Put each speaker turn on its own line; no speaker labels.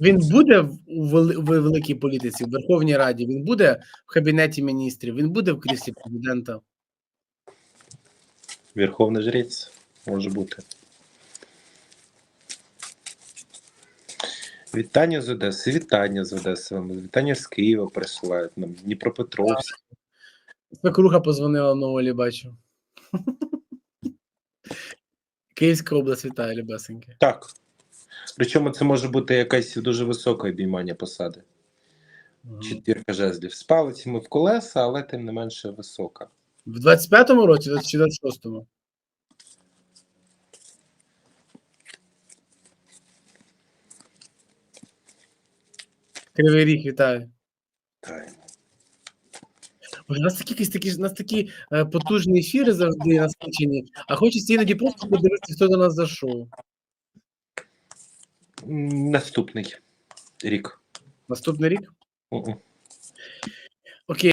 Він буде в великій політиці, в Верховній Раді, він буде в кабінеті міністрів, він буде в кріслі президента.
Верховний жрець може бути. Вітання з Одеси, вітання з Одеси. Вітання з Києва присилають нам. Дніпропетровськ.
Спекруха позвонила на Олі, бачу. Київська область вітає, Любесеньки.
Так. Причому це може бути якась дуже високе обіймання посади. Четвірка жезлів. З палицями в колеса, але тим не менше висока.
В 25-му році чи 26-му? Кривий ріг вітаю. Боже, У нас такі якісь такі, у нас такі е, потужні ефіри завжди насичені, а хочеться іноді просто подивитися, хто до нас зайшов.
Наступний рік.
Наступний рік.
Мгм.
Окей.